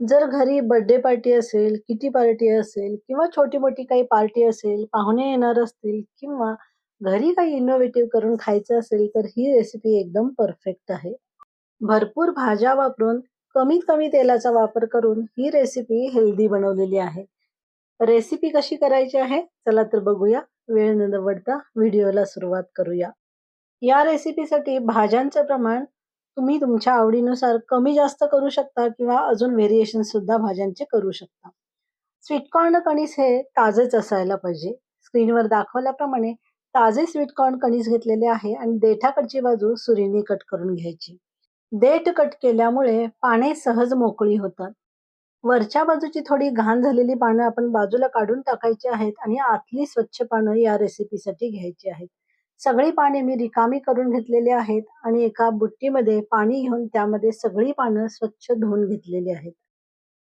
जर घरी birthday party असेल, किटी पार्टी असेल किंवा छोटी-मोठी काही पार्टी असेल, पाहुणे येणार असतील किंवा घरी काही इनोव्हेटिव्ह करून खायचं असेल, तर ही रेसिपी एकदम परफेक्ट आहे. भरपूर भाज्या वापरून कमीत कमी तेलाचा वापर करून ही रेसिपी हेल्दी बनवलेली आहे. रेसिपी कशी करायची आहे? चला तर बघूया. वेळ न दवडता व्हिडिओला सुरुवात करूया. या रेसिपीसाठी भाज्यांचं प्रमाण तुम्ही तुमच्या आवडीनुसार कमी जास्त करू शकता किंवा अजून व्हेरिएशन सुद्धा भाज्यांचे करू शकता. स्वीटकॉर्न कणीस हे ताजेच असायला पाहिजे. स्क्रीनवर दाखवल्याप्रमाणे ताजे स्वीटकॉर्न कणीस घेतलेले आहे आणि देठाकडची बाजू सुरीने कट करून घ्यायची. देठ कट केल्यामुळे पाने सहज मोकळी होतात. वरच्या बाजूची थोडी घाण झालेली पानं आपण बाजूला काढून टाकायची आहेत आणि आतली स्वच्छ पानं या रेसिपीसाठी घ्यायची आहेत. सगळी पाने मी रिकामी करून घेतलेली आहेत आणि एका बुट्टीमध्ये पाणी घेऊन त्यामध्ये सगळी पानं स्वच्छ धुवून घेतलेली आहेत.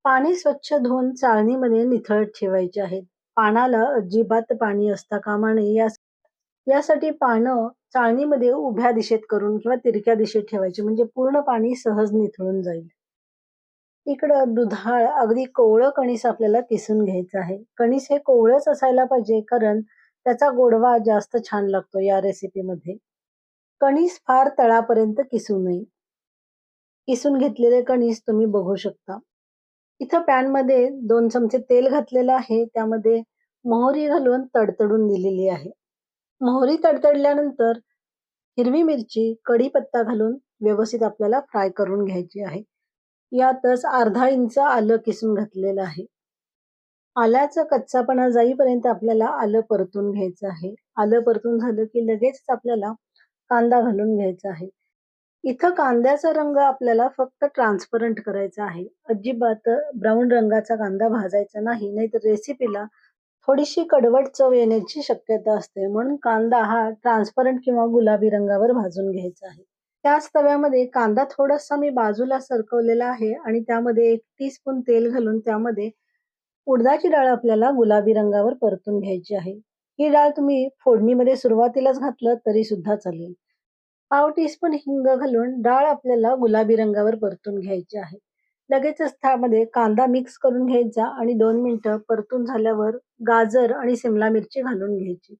पाणी स्वच्छ धुवून चाळणीमध्ये निथळत ठेवायचे आहेत. पानाला अजिबात पाणी असता कामा नये यासाठी पानं चाळणीमध्ये उभ्या दिशेत करून किंवा तिरक्या दिशेत ठेवायची म्हणजे पूर्ण पाणी सहज निथळून जाईल. इकडं दुधाळ अगदी कोवळं कणीस आपल्याला किसून घ्यायचं आहे. कणीस हे कोवळंच असायला पाहिजे कारण त्याचा गोडवा जास्त छान लागतो या रेसिपीमध्ये. कणीस फार तळापर्यंत किसू नये. किसून घेतलेले कणीस तुम्ही बघू शकता. इथं पॅनमध्ये दोन चमचे तेल घातलेलं आहे. त्यामध्ये मोहरी घालून तडतडून दिलेली आहे. मोहरी तडतडल्यानंतर हिरवी मिरची, कढीपत्ता घालून व्यवस्थित आपल्याला फ्राय करून घ्यायची आहे. यातच अर्धा इंच आलं किसून घातलेलं आहे. आल्याचा कच्चापणा जाईपर्यंत आपल्याला आलं परतून घ्यायचं आहे. आलं परतून झालं की लगेच आपल्याला कांदा घालून घ्यायचा आहे. इथं कांद्याचा रंग आपल्याला फक्त ट्रान्सपरंट करायचा आहे. अजिबात ब्राऊन रंगाचा कांदा भाजायचा नाही, नाहीतर रेसिपीला थोडीशी कडवट चव येण्याची शक्यता असते. म्हणून कांदा हा ट्रान्सपरंट किंवा गुलाबी रंगावर भाजून घ्यायचा आहे. त्याच तव्यामध्ये कांदा थोडासा मी बाजूला सरकवलेला आहे आणि त्यामध्ये एक टीस्पून तेल घालून त्यामध्ये उडदाची डाळ आपल्याला गुलाबी रंगावर परतून घ्यायची आहे. ही डाळ तुम्ही फोडणीमध्ये सुरुवातीलाच घातलं तरी सुद्धा चालेल. पाव टीस्पून हिंग घालून डाळ आपल्याला गुलाबी रंगावर परतून घ्यायची आहे. लगेचच त्यामध्ये कांदा मिक्स करून घ्यायचा आणि दोन मिनिटं परतून झाल्यावर गाजर आणि सिमला मिरची घालून घ्यायची.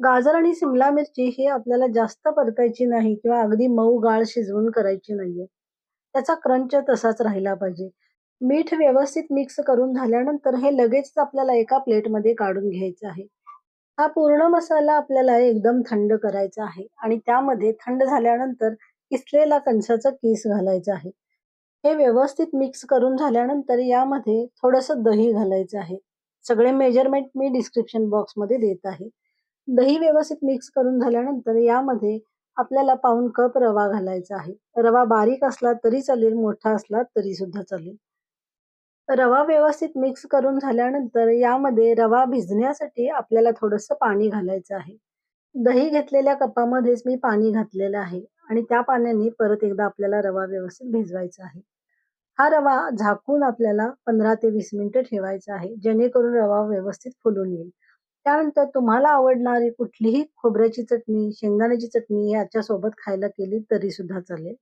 गाजर आणि सिमला मिरची ही आपल्याला जास्त परतायची नाही किंवा अगदी मऊ गाळ शिजवून करायची नाहीये. त्याचा क्रंच तसाच राहिला पाहिजे. मीठ व्यवस्थित मिक्स करून झाल्यानंतर हे लगेच आपल्याला एका प्लेटमध्ये काढून घ्यायचं आहे. हा पूर्ण मसाला आपल्याला एकदम थंड करायचा आहे आणि त्यामध्ये थंड झाल्यानंतर किसलेला कणसाचा किस घालायचा आहे. हे व्यवस्थित मिक्स करून झाल्यानंतर यामध्ये थोडंसं दही घालायचं आहे. सगळे मेजरमेंट मी डिस्क्रिप्शन बॉक्समध्ये देत आहे. दही व्यवस्थित मिक्स करून झाल्यानंतर यामध्ये आपल्याला पाऊन कप रवा घालायचा आहे. रवा बारीक असला तरी चालेल, मोठा असला तरी सुद्धा चालेल. रवा व्यवस्थित मिक्स करून झाल्यानंतर यामध्ये रवा भिजण्यासाठी आपल्याला थोडंसं पाणी घालायचं आहे. दही घेतलेल्या कपामध्येच मी पाणी घातलेलं आहे आणि त्या पाण्याने परत एकदा आपल्याला रवा व्यवस्थित भिजवायचा आहे. हा रवा झाकून आपल्याला 15 ते वीस मिनिटं ठेवायचा आहे, जेणेकरून रवा व्यवस्थित फुलून येईल. त्यानंतर तुम्हाला आवडणारी कुठलीही खोबऱ्याची चटणी, शेंगदाण्याची चटणी याच्या सोबत खायला केली तरी सुद्धा चालेल.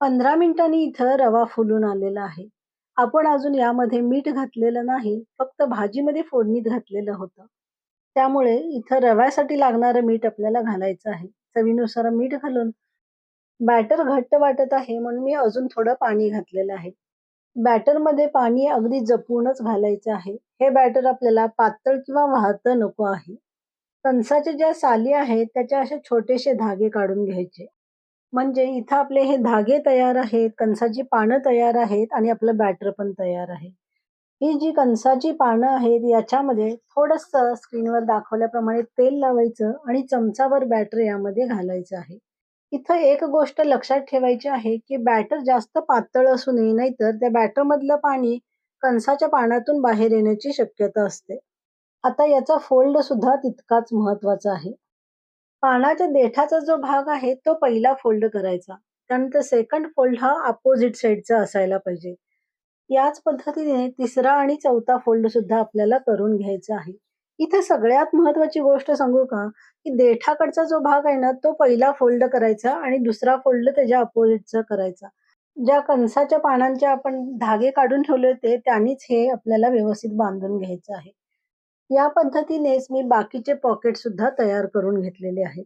15 मिनिटांनी इथं रवा फुलून आलेला आहे. आपण अजून यामध्ये मीठ घातलेलं नाही, फक्त भाजीमध्ये फोडणीत घातलेलं होतं. त्यामुळे इथं रव्यासाठी लागणारं मीठ आपल्याला घालायचं आहे. चवीनुसार मीठ घालून बॅटर घट्ट वाटत आहे म्हणून मी अजून थोडं पाणी घातलेलं आहे. बॅटरमध्ये पाणी अगदी जपूनच घालायचं आहे. हे बॅटर आपल्याला पातळ किंवा वाहतं नको आहे. कणसाच्या ज्या साली आहेत त्याच्या असे छोटेसे धागे काढून घ्यायचे. म्हणजे इथं आपले हे धागे तयार आहेत, कणसाची पानं तयार आहेत आणि आपलं बॅटर पण तयार आहे. ही जी कणसाची पानं आहेत याच्यामध्ये थोडंसं स्क्रीनवर दाखवल्याप्रमाणे तेल लावायचं आणि चमचावर बॅटर यामध्ये घालायचं आहे. इथं एक गोष्ट लक्षात ठेवायची आहे की बॅटर जास्त पातळ असू नये, नाहीतर त्या बॅटरमधलं पाणी कणसाच्या पानातून बाहेर येण्याची शक्यता असते. आता याचा फोल्ड सुद्धा तितकाच महत्त्वाचा आहे. पानाच्या देठाचा जो भाग आहे तो पहिला फोल्ड करायचा. त्यानंतर सेकंड फोल्ड हा अपोजिट साइडचा असायला पाहिजे. याच पद्धतीने तिसरा आणि चौथा फोल्ड सुद्धा आपल्याला करून घ्यायचा आहे. इथे सगळ्यात महत्वाची गोष्ट सांगू का, की देठाकडचा जो भाग आहे ना तो पहिला फोल्ड करायचा आणि दुसरा फोल्ड त्याच्या अपोजिटचा करायचा. ज्या कणसाच्या पानांचे आपण धागे काढून ठेवले होते त्यांनीच हे आपल्याला व्यवस्थित बांधून घ्यायचं आहे. या पद्धतीनेच मी बाकीचे पॉकेट सुद्धा तयार करून घेतलेले आहेत.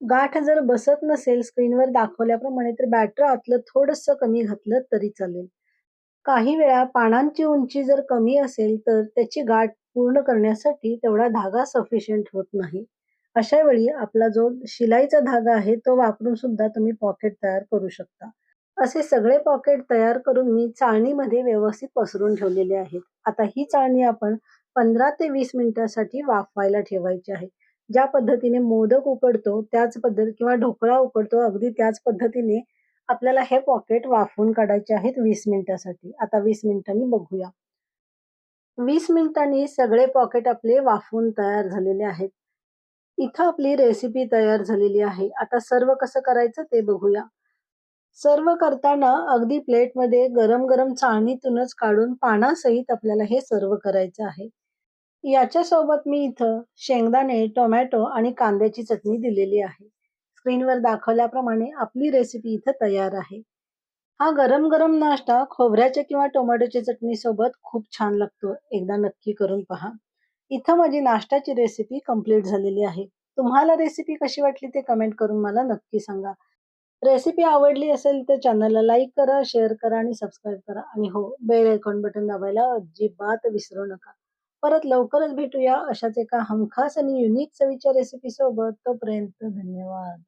गाठ जर बसत नसेल स्क्रीनवर दाखवल्याप्रमाणे तर बॅटर आतलं थोडंसं कमी घातलं तरी चालेल. काही वेळा पानांची उंची जर कमी असेल तर त्याची गाठ पूर्ण करण्यासाठी तेवढा धागा सफिशियंट होत नाही. अशा वेळी आपला जो शिलाईचा धागा आहे तो वापरून सुद्धा तुम्ही पॉकेट तयार करू शकता. असे सगळे पॉकेट तयार करून मी चाळणीमध्ये व्यवस्थित पसरून ठेवलेले आहेत. आता ही चाळणी आपण 15 ते वीस मिनिटासाठी वाफवायला ठेवायचे आहे. ज्या पद्धतीने मोदक उकडतो त्याच पद्धत किंवा ढोकळा उकडतो अगदी त्याच पद्धतीने आपल्याला हे पॉकेट वाफवून काढायचे आहेत वीस मिनिटासाठी. आता वीस मिनिटांनी बघूया. वीस मिनिटांनी सगळे पॉकेट आपले वाफवून तयार झालेले आहेत. इथं आपली रेसिपी तयार झालेली आहे. आता सर्व कसं करायचं ते बघूया. सर्व करताना अगदी प्लेटमध्ये गरम-गरम चाळणीतूनच काढून पानासहित आपल्याला हे सर्व करायचं आहे. याच्यासोबत मी इथं शेंगदाणे, टोमॅटो आणि कांद्याची चटणी दिलेली आहे. स्क्रीनवर दाखवल्याप्रमाणे आपली रेसिपी इथं तयार आहे. हा गरम-गरम नाश्ता खोबऱ्याच्या किंवा टोमॅटोच्या चटणीसोबत खूप छान लागतो. एकदा नक्की करून पहा. इथं माझी नाश्त्याची रेसिपी कंप्लीट झालेली आहे. तुम्हाला रेसिपी कशी वाटली ते कमेंट करून मला नक्की सांगा. रेसिपी आवडली असेल तर चॅनलला लाईक करा, शेअर करा आणि सबस्क्राईब करा. आणि हो, बेल आयकॉन बटन दाबायला अजिबात विसरू नका. परत लवकरच भेटूया अशाच एका हमखास आणि युनिक चवीच्या रेसिपीसोबत. तोपर्यंत धन्यवाद.